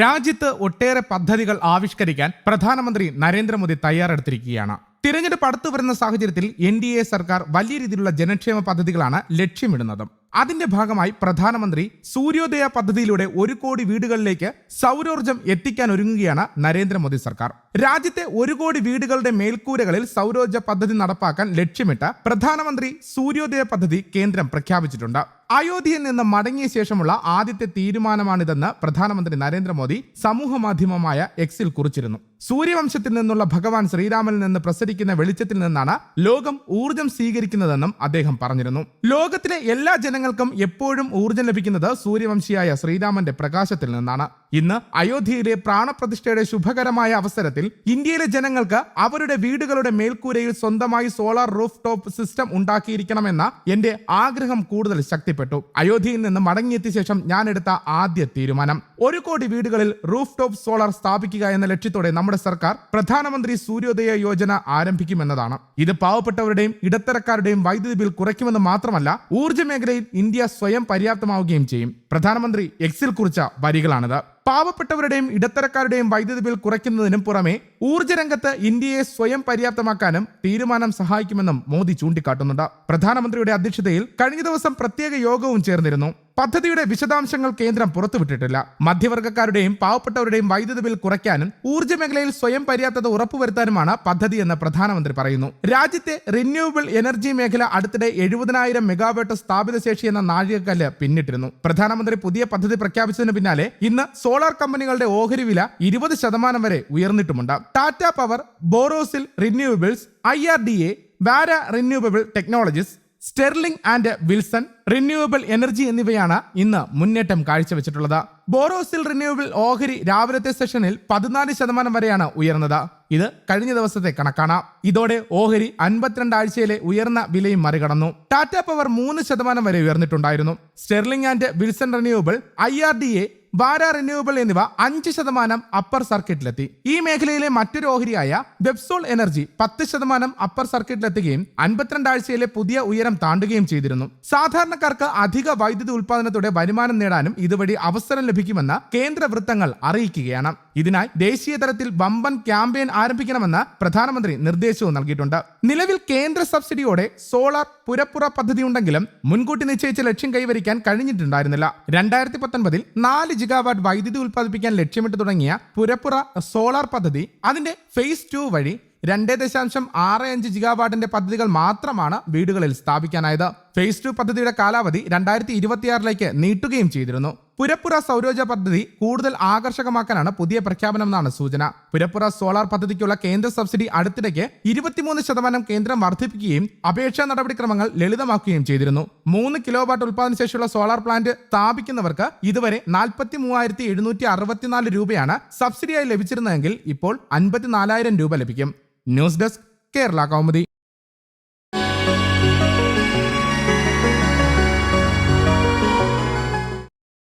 രാജ്യത്ത് ഒട്ടേറെ പദ്ധതികൾ ആവിഷ്കരിക്കാൻ പ്രധാനമന്ത്രി നരേന്ദ്രമോദി തയ്യാറെടുത്തിരിക്കുകയാണ്. തിരഞ്ഞെടുപ്പ് അടുത്തു വരുന്ന സാഹചര്യത്തിൽ എൻ ഡി എ സർക്കാർ വലിയ രീതിയിലുള്ള ജനക്ഷേമ പദ്ധതികളാണ് ലക്ഷ്യമിടുന്നത്. അതിന്റെ ഭാഗമായി പ്രധാനമന്ത്രി സൂര്യോദയ പദ്ധതിയിലൂടെ ഒരു കോടി വീടുകളിലേക്ക് സൗരോർജം എത്തിക്കാൻ ഒരുങ്ങുകയാണ് നരേന്ദ്രമോദി സർക്കാർ. രാജ്യത്തെ ഒരു കോടി വീടുകളുടെ മേൽക്കൂരകളിൽ സൗരോർജ പദ്ധതി നടപ്പാക്കാൻ ലക്ഷ്യമിട്ട് പ്രധാനമന്ത്രി സൂര്യോദയ പദ്ധതി കേന്ദ്രം പ്രഖ്യാപിച്ചിട്ടുണ്ട്. അയോധ്യയിൽ നിന്ന് മടങ്ങിയ ശേഷമുള്ള ആദ്യത്തെ തീരുമാനമാണിതെന്ന് പ്രധാനമന്ത്രി നരേന്ദ്രമോദി സമൂഹ മാധ്യമമായ എക്സിൽ കുറിച്ചിരുന്നു. സൂര്യവംശത്തിൽ നിന്നുള്ള ഭഗവാൻ ശ്രീരാമനിൽ നിന്ന് പ്രസരിക്കുന്ന വെളിച്ചത്തിൽ നിന്നാണ് ലോകം ഊർജം സ്വീകരിക്കുന്നതെന്നും അദ്ദേഹം പറഞ്ഞിരുന്നു. ലോകത്തിലെ എല്ലാ ജനങ്ങൾക്കും എപ്പോഴും ഊർജം ലഭിക്കുന്നത് സൂര്യവംശിയായ ശ്രീരാമന്റെ പ്രകാശത്തിൽ നിന്നാണ്. ഇന്ന് അയോധ്യയിലെ പ്രാണപ്രതിഷ്ഠയുടെ ശുഭകരമായ അവസരത്തിൽ ഇന്ത്യയിലെ ജനങ്ങൾക്ക് അവരുടെ വീടുകളുടെ മേൽക്കൂരയിൽ സ്വന്തമായി സോളാർ റൂഫ് ടോപ്പ് സിസ്റ്റം ഉണ്ടാക്കിയിരിക്കണമെന്ന എന്റെ ആഗ്രഹം കൂടുതൽ ശക്തിപ്പെട്ടു അയോധ്യയിൽ നിന്ന് മടങ്ങിയെത്തിയ ശേഷം ഞാൻ എടുത്ത ആദ്യ തീരുമാനം. ഒരു കോടി വീടുകളിൽ റൂഫ് ടോപ്പ് സോളാർ സ്ഥാപിക്കുക എന്ന ലക്ഷ്യത്തോടെ നമ്മുടെ സർക്കാർ പ്രധാനമന്ത്രി സൂര്യോദയ യോജന ആരംഭിക്കുമെന്നതാണ്. ഇത് പാവപ്പെട്ടവരുടെയും ഇടത്തരക്കാരുടെയും വൈദ്യുതി ബിൽ കുറയ്ക്കുമെന്ന് മാത്രമല്ല ഊർജ മേഖലയിൽ ഇന്ത്യ സ്വയം പര്യാപ്തമാവുകയും ചെയ്യും. പ്രധാനമന്ത്രി എക്സിൽ കുറിച്ച വരികളാണിത്. പാവപ്പെട്ടവരുടെയും ഇടത്തരക്കാരുടെയും വൈദ്യുതി ബിൽ കുറയ്ക്കുന്നതിനും പുറമെ ഊർജ രംഗത്ത് ഇന്ത്യയെ സ്വയം പര്യാപ്തമാക്കാനും തീരുമാനം സഹായിക്കുമെന്നും മോദി ചൂണ്ടിക്കാട്ടുന്നുണ്ട്. പ്രധാനമന്ത്രിയുടെ അധ്യക്ഷതയിൽ കഴിഞ്ഞ ദിവസം പ്രത്യേക യോഗവും ചേർന്നിരുന്നു. പദ്ധതിയുടെ വിശദാംശങ്ങൾ കേന്ദ്രം പുറത്തുവിട്ടിട്ടില്ല. മധ്യവർഗക്കാരുടെയും പാവപ്പെട്ടവരുടെയും വൈദ്യുതി ബിൽ കുറയ്ക്കാനും ഊർജ മേഖലയിൽ സ്വയം പര്യാപ്തത ഉറപ്പുവരുത്താനുമാണ് പദ്ധതി എന്ന് പ്രധാനമന്ത്രി പറയുന്നു. രാജ്യത്തെ റിന്യൂവബിൾ എനർജി മേഖല അടുത്തിടെ എഴുപതിനായിരം മെഗാവാട്ട് സ്ഥാപിത ശേഷി എന്ന നാഴികക്കല്ല് പിന്നിട്ടിരുന്നു. പ്രധാനമന്ത്രി പുതിയ പദ്ധതി പ്രഖ്യാപിച്ചതിന് പിന്നാലെ ഇന്ന് സോളാർ കമ്പനികളുടെ ഓഹരി വില ഇരുപത് ശതമാനം വരെ ഉയർന്നിട്ടുമുണ്ട്. Tata power Borosil renewables I R D A Vara renewable technologies Sterling and Wilson renewable energy എന്നിവയാണ് ഇന്ന് മുന്നേറ്റം കാഴ്ചവെച്ചിട്ടുള്ളത്. ബോറോസിൽ റിന്യൂവബിൾ ഓഹരി രാവിലത്തെ സെഷനിൽ പതിനാല് ശതമാനം വരെയാണ് ഉയർന്നത്. ഇത് കഴിഞ്ഞ ദിവസത്തെ കണക്കാണ്. ഇതോടെ ഓഹരി അൻപത്തിരണ്ട് ആഴ്ചയിലെ ഉയർന്ന വിലയും മറികടന്നു. ടാറ്റ പവർ മൂന്ന് ശതമാനം വരെ ഉയർന്നിട്ടുണ്ടായിരുന്നു. Sterling and Wilson renewable I R D A Vara renewable എന്നിവ അഞ്ച് ശതമാനം അപ്പർ സർക്കിട്ടിലെത്തി ഈ മേഖലയിലെ മറ്റൊരു ഓഹരിയായ വെബ്സോൾ എനർജി പത്ത് ശതമാനം അപ്പർ സർക്കിട്ടിലെത്തുകയും അൻപത്തിരണ്ടാഴ്ചയിലെ പുതിയ ഉയരം താണ്ടുകയും ചെയ്തിരുന്നു. സാധാരണക്കാർക്ക് അധിക വൈദ്യുതി ഉൽപാദനത്തോടെ വരുമാനം നേടാനും ഇതുവഴി അവസരം ലഭിക്കുമെന്ന് കേന്ദ്ര വൃത്തങ്ങൾ അറിയിക്കുകയാണ്. ഇതിനായി ദേശീയ തലത്തിൽ വമ്പൻ ക്യാമ്പയിൻ ആരംഭിക്കണമെന്ന് പ്രധാനമന്ത്രി നിർദ്ദേശവും നൽകിയിട്ടുണ്ട്. നിലവിൽ കേന്ദ്ര സബ്സിഡിയോടെ സോളാർ പുരപ്പുറ പദ്ധതിയുണ്ടെങ്കിലും മുൻകൂട്ടി നിശ്ചയിച്ച ലക്ഷ്യം കൈവരിക്കാൻ കഴിഞ്ഞിട്ടുണ്ടായിരുന്നില്ല. രണ്ടായിരത്തി പത്തൊൻപതിൽ നാല് ജിഗാവാട്ട് വൈദ്യുതി ഉൽപ്പാദിപ്പിക്കാൻ ലക്ഷ്യമിട്ട് തുടങ്ങിയ പുരപ്പുറ സോളാർ പദ്ധതി അതിന്റെ ഫേസ് ടു വഴി രണ്ട് ദശാംശം ആറ് അഞ്ച് ജിഗാവാട്ടിന്റെ പദ്ധതികൾ മാത്രമാണ് വീടുകളിൽ സ്ഥാപിക്കാനായത്. ഫേസ് ടു പദ്ധതിയുടെ കാലാവധി രണ്ടായിരത്തി ഇരുപത്തിയാറിലേക്ക് നീട്ടുകയും ചെയ്തിരുന്നു. പുരപ്പുറ സൗരോജ പദ്ധതി കൂടുതൽ ആകർഷകമാക്കാനാണ് പുതിയ പ്രഖ്യാപനം എന്നാണ് സൂചന. പുരപ്പുറ സോളാർ പദ്ധതിക്കുള്ള കേന്ദ്ര സബ്സിഡി അടുത്തിടയ്ക്ക് ഇരുപത്തിമൂന്ന് ശതമാനം കേന്ദ്രം വർദ്ധിപ്പിക്കുകയും അപേക്ഷാ നടപടിക്രമങ്ങൾ ലളിതമാക്കുകയും ചെയ്തിരുന്നു. മൂന്ന് കിലോ വാട്ട് ഉൽപ്പാദന ശേഷിയുള്ള സോളാർ പ്ലാന്റ് സ്ഥാപിക്കുന്നവർക്ക് ഇതുവരെ നാൽപ്പത്തി മൂവായിരത്തി എഴുന്നൂറ്റി അറുപത്തിനാല് രൂപയാണ് സബ്സിഡിയായി ലഭിച്ചിരുന്നതെങ്കിൽ ഇപ്പോൾ അൻപത്തിനാലായിരം രൂപ ലഭിക്കും. News desk Kerala Kaumudi.